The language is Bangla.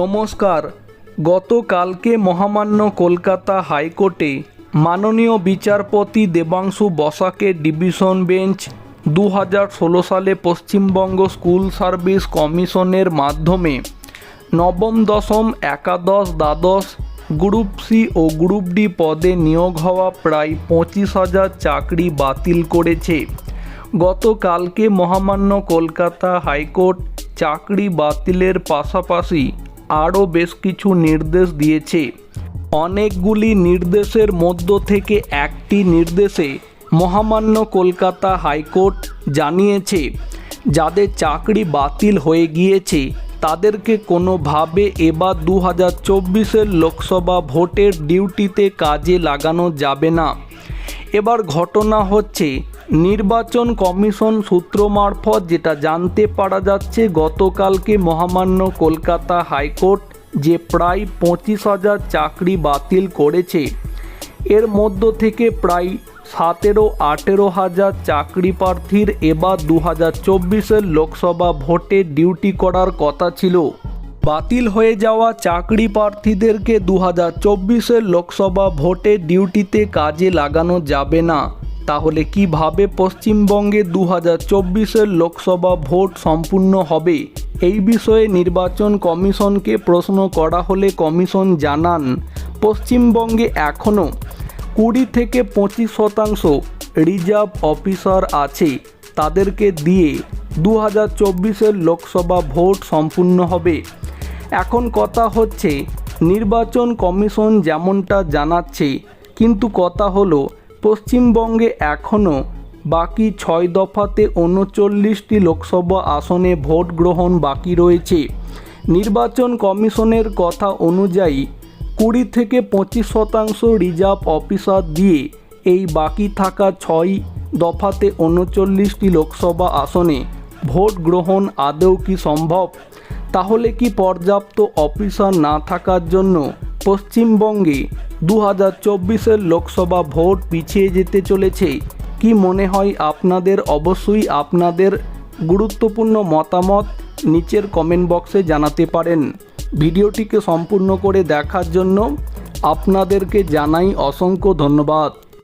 নমস্কার। গতকালকে মহামান্য কলকাতা হাইকোর্টে মাননীয় বিচারপতি দেবাংশু বসাকের ডিভিশন বেঞ্চ দু হাজার ষোলো সালে পশ্চিমবঙ্গ স্কুল সার্ভিস কমিশনের মাধ্যমে নবম, দশম, একাদশ, দ্বাদশ, গ্রুপ সি ও গ্রুপ ডি পদে নিয়োগ হওয়া প্রায় পঁচিশ হাজার চাকরি বাতিল করেছে। গতকালকে মহামান্য কলকাতা হাইকোর্ট চাকরি বাতিলের পাশাপাশি আরও বেশ কিছু নির্দেশ দিয়েছে। অনেকগুলি নির্দেশের মধ্য থেকে একটি নির্দেশে মহামান্য কলকাতা হাইকোর্ট জানিয়েছে, যাদের চাকরি বাতিল হয়ে গিয়েছে, তাদেরকে কোনোভাবে এবার দু হাজার চব্বিশের লোকসভা ভোটের ডিউটিতে কাজে লাগানো যাবে না। এবার ঘটনা হচ্ছে, নির্বাচন কমিশন সূত্র মারফত যেটা জানতে পারা যাচ্ছে, গতকালকে মহামান্য কলকাতা হাইকোর্ট যে প্রায় পঁচিশ হাজার চাকরি বাতিল করেছে, এর মধ্য থেকে প্রায় সতেরো, আঠেরো হাজার চাকরি প্রার্থীর এবার দু হাজার চব্বিশের লোকসভা ভোটে ডিউটি করার কথা ছিল। বাতিল হয়ে যাওয়া চাকরি প্রার্থীদেরকে দু হাজার চব্বিশের লোকসভা ভোটে ডিউটিতে কাজে লাগানো যাবে না। তাহলে কীভাবে পশ্চিমবঙ্গে দু হাজার চব্বিশের লোকসভা ভোট সম্পূর্ণ হবে? এই বিষয়ে নির্বাচন কমিশনকে প্রশ্ন করা হলে কমিশন জানান, পশ্চিমবঙ্গে এখনও কুড়ি থেকে পঁচিশ শতাংশ রিজার্ভ অফিসার আছে। তাদেরকে দিয়ে দু হাজার চব্বিশের লোকসভা ভোট সম্পূর্ণ হবে। এখন কথা হচ্ছে, নির্বাচন কমিশন যেমনটা জানাচ্ছে, কিন্তু কথা হলো, পশ্চিমবঙ্গে এখনও বাকি ছয় দফাতে উনচল্লিশটি লোকসভা আসনে ভোট গ্রহণ বাকি রয়েছে। নির্বাচন কমিশনের কথা অনুযায়ী, কুড়ি থেকে পঁচিশ শতাংশ রিজার্ভ অফিসার দিয়ে এই বাকি থাকা ছয় দফাতে উনচল্লিশটি লোকসভা আসনে ভোট গ্রহণ আদৌ কি সম্ভব? তাহলে কি পর্যাপ্ত অফিসার না থাকার জন্য পশ্চিমবঙ্গে দু হাজার চব্বিশের লোকসভা ভোট পিছিয়ে যেতে চলেছে? কি মনে হয় আপনাদের? অবশ্যই আপনাদের গুরুত্বপূর্ণ মতামত নিচের কমেন্ট বক্সে জানাতে পারেন। ভিডিওটিকে সম্পূর্ণ করে দেখার জন্য আপনাদেরকে জানাই অসংখ্য ধন্যবাদ।